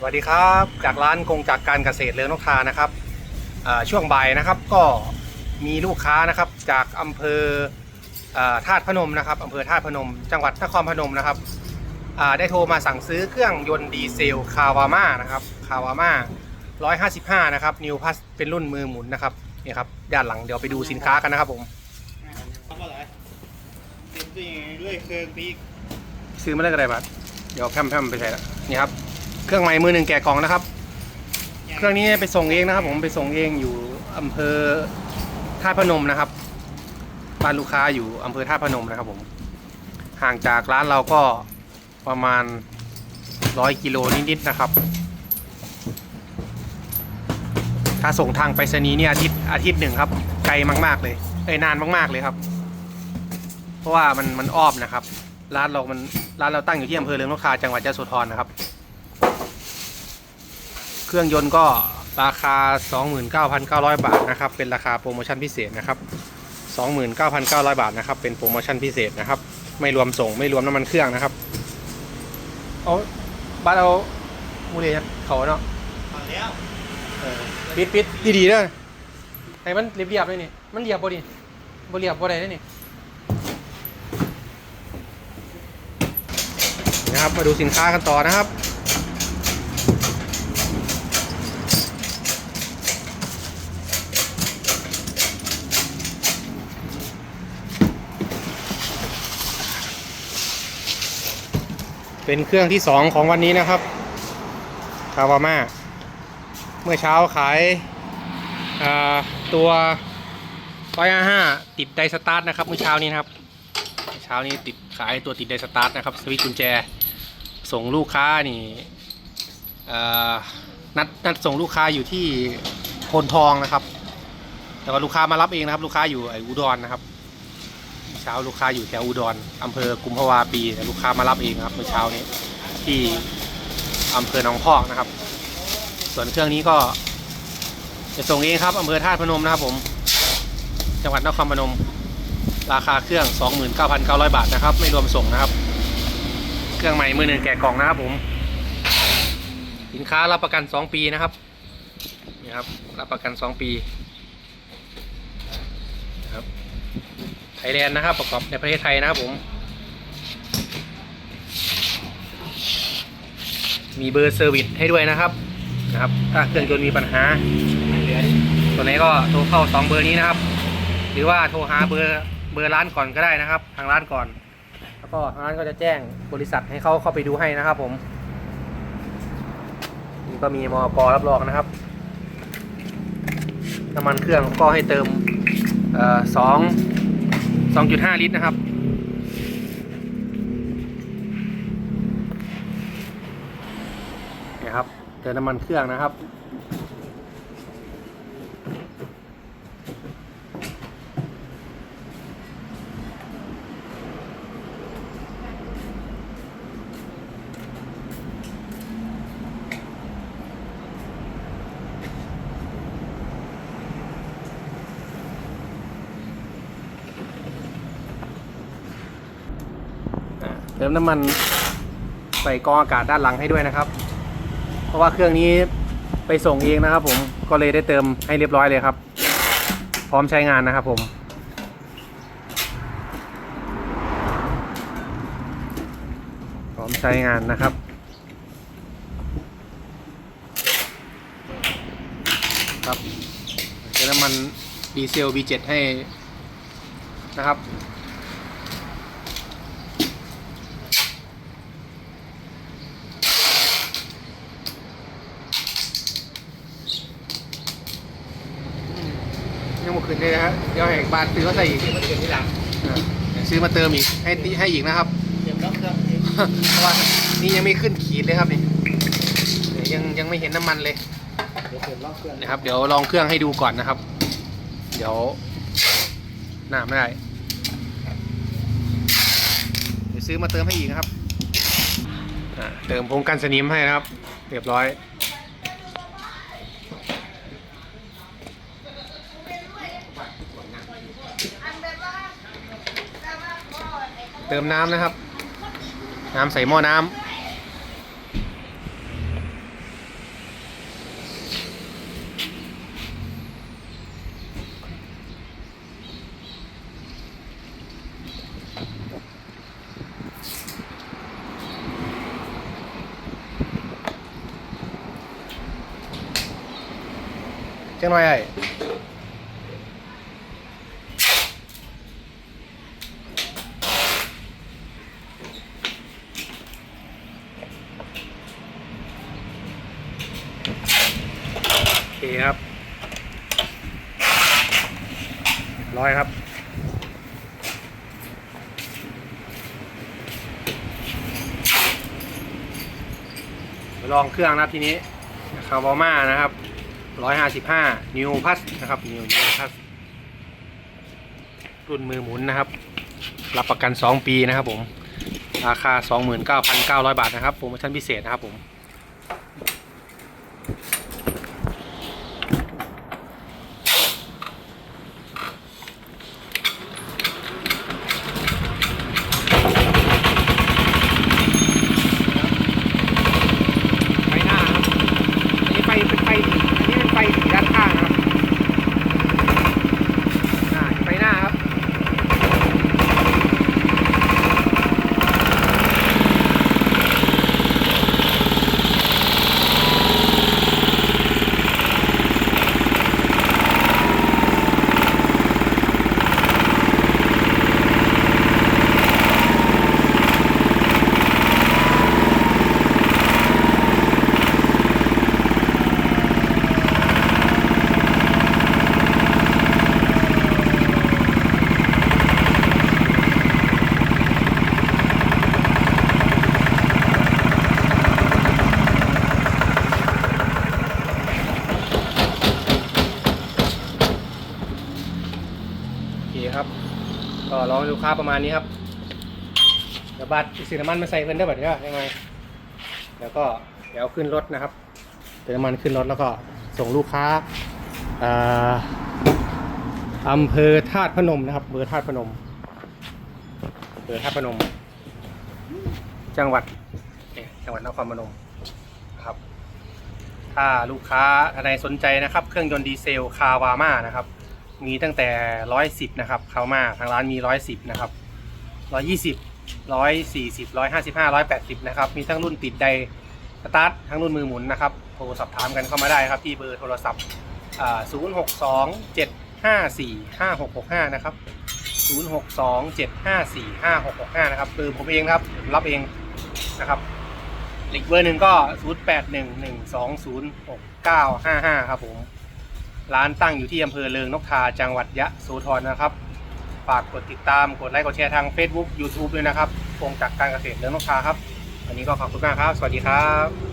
สวัสดีครับ จากร้านกงจากการเกษตรเลืองนกทานะครับเอ่อช่วงบ่ายนะครับก็มีลูกค้านะครับจากอำเภอเอ่อธาตุพนมนะครับอำเภอธาตุพนม จังหวัดนครพนมนะครับอ่าได้โทรมาสั่งซื้อเครื่องยนต์ดีเซลคาวาม่านะครับคาวาม่า155นะครับนิวพัสเป็นรุ่นมือหมุนนะครับนี่ครับด้านหลังเดี๋ยวไปดูสินค้ากันนะครับผมทำอะไรเต็มที่เรื่อยเครื่องปีกซื้อมาได้ก็ได้บัดเดี๋ยวแพมแพมไปใส่ละนี่ครับ เครื่องใหม่มือหนึ่งแกะกล่องนะครับ เครื่องนี้ไปส่งเองนะครับ ผมไปส่งเองอยู่อำเภอท่าตุพนมนะครับบ้านลูกค้าอยู่อำเภอท่าตุพนมนะครับ ผม ห่างจากร้านเราก็ประมาณร้อยกิโลนิดๆนะครับ ถ้าส่งทางไปรษณีย์เนี่ยอาทิตย์อาทิตย์หนึ่งครับ ไกลมากๆเลยเอ้ยนานมากๆเลยครับ เพราะว่ามันมันอ้อมนะครับ ร้านเรามันร้านเราตั้งอยู่ที่อำเภอเรืองนกทาจังหวัดยะโสธรนะครับ เครื่องยนต์ก็ราคา 29,900 บาทนะครับ เป็นราคาโปรโมชั่นพิเศษนะครับ 29,900 บาทนะครับ เป็นโปรโมชั่นพิเศษนะครับ ไม่รวมส่ง ไม่รวมน้ำมันเครื่องนะครับ เอาบ้านเอามูเรียเขาเนาะมาแล้วเออปิดปิดดีๆเด้อให้มันเรียบๆเลยนี่ มันเรียบบ่ดิบ่เรียบบ่ได้เด้อนี่นะครับ มาดูสินค้ากันต่อนะครับ เป็นเครื่องที่สองของวันนี้นะครับคาวาม่าเมื่อเช้าขายาตัวร้อยห้าติดไดสตาร์ทนะครับเมื่อเช้านี้นะครับเช้านี้ติดขายตัวติดไดสตาร์ทนะครับสวิตช์กุญแจส่งลูกค้านี่นัดนัดส่งลูกค้าอยู่ที่โพนทองนะครับ แต่ว่าลูกค้ามารับเองนะครับ ลูกค้าอยู่ไออุดรนะครับ เช้าลูกค้าอยู่แถวอุดรอำเภอกุมภาวาปีแต่ลูกค้ามารับเองครับเมื่อเช้านี้ที่อำเภอหนองพอกนะครับ ส่วนเครื่องนี้ก็ จะส่งเองครับอำเภอธาตุพนมนะครับผม จังหวัดนครพนม ราคาเครื่อง 29,900 บาทนะครับ ไม่รวมส่งนะครับ เครื่องใหม่มือหนึ่งแกะกล่องนะครับผม สินค้ารับประกัน 2 ปีนะครับนี่ครับรับประกัน 2 ปีครับ ไทยแลนด์นะครับ ประกอบในประเทศไทยนะครับผม มีเบอร์เซอร์วิสให้ด้วยนะครับนะครับ ถ้าเครื่องยนต์มีปัญหาตัวไหนก็โทรเข้า 2 เบอร์นี้นะครับ หรือว่าโทรหาเบอร์เบอร์ร้านก่อนก็ได้นะครับ ทางร้านก่อน แล้วก็ทางร้านก็จะแจ้งบริษัทให้เขาเข้าไปดูให้นะครับ ผมนี่ก็มีมอปอรับรองนะครับน้ำมันเครื่องก็ให้เติมเอ่อสอง สองจุดห้าลิตรนะครับ นี่ครับเติมน้ำมันเครื่องนะครับ เติมน้ำมันใส่กองอากาศด้านหลังให้ด้วยนะครับ เพราะว่าเครื่องนี้ไปส่งเองนะครับ ผมก็เลยได้เติมให้เรียบร้อยเลยครับ พร้อมใช้งานนะครับ ผมพร้อมใช้งานนะครับครับเติมน้ำมันดีเซล B7 ให้นะครับ ยังมาคื นได้นะฮะเดี๋ยวแหกบานซื้อมาใส่อีกมันเกิดที่หลังอ่าซื้อมาเติมอีกให้ติให้อีกนะครับเตรียมล็อกเครื่องเพราะว่านี่ยังไม่ขึ้นขีดเลยครับนี่ยังยังไม่เห็นน้ำมันเลยเดี๋ยวลองนะครับ เดี๋ยวลองเครื่องให้ดูก่อนนะครับ เดี๋ยวหน้าไม่ได้เดี๋ยวซื้อมาเติมให้อีกนะครับเติมพงกันสนิมให้นะครับ เรียบร้อย เติมน้ำนะครับ น้ำใส่หม้อน้ำจังอยไอ้ โอเคครับร้อยครับลองเครื่องนะครับทีนี้คาวาม่านะครับ155นิวพัสนะครับนิวนิวพัสรุ่นมือหมุนนะครับ รับประกัน2ปีนะครับผม ราคา29,900บาทนะครับโปรโมชั่นพิเศษนะครับผม ไฟหน้าครับ อันนี้ไฟเป็นไฟสีอันนี้เป็นไฟสีด้านข้างนะครับอ่าไฟหน้าครับ โอเคครับ ก็ ลูกค้าประมาณนี้ครับเดี๋ยวบัตรสีน้ำมันมาใส่เพิ่นได้บัตรก็ยังไงแล้วก็เดี๋ยวขึ้นรถนะครับเติมน้ำมันขึ้นรถแล้วก็ส่งลูกค้าอ่าอำเภอธาตุพนมนะครับอำเภอธาตุพนมอำเภอธาตุพนม จังหวัดจังหวัดนครพนมนะครับถ้าลูกค้าท่านใดสนใจนะครับ เครื่องยนต์ดีเซลคาวาม่านะครับ มีตั้งแต่ร้อยสิบนะครับคามาทางร้านมีร้อยสิบนะครับร้อยยี่สิบร้อยสี่สิบร้อยห้าสิบห้าร้อยแปดสิบนะครับมีทั้งรุ่นติดไดสตาร์ททั้งรุ่นมือหมุนนะครับโทรสอบถามกันเข้ามาได้ครับที่เบอร์โทรศัพท์ศูนย์หกสองเจ็ดห้าสี่ห้าหกหกห้านะครับศูนย์หกสองเจ็ดห้าสี่ห้าหกหกห้านะครับเบอร์ผมเองครับผมรับเองนะครับอีกเบอร์หนึ่งก็ศูนย์แปดหนึ่งหนึ่งสองศูนย์หกเก้าห้าห้าครับผม ร้านตั้งอยู่ที่อำเภอเลิงนกทาจังหวัดยะโสธรนะครับ ฝากกดติดตามกดไลค์กดแชร์ทาง Facebook YouTube ด้วยนะครับพงจากการเกษตรเลิงนกทาครับ วันนี้ก็ขอบคุณมากครับ สวัสดีครับ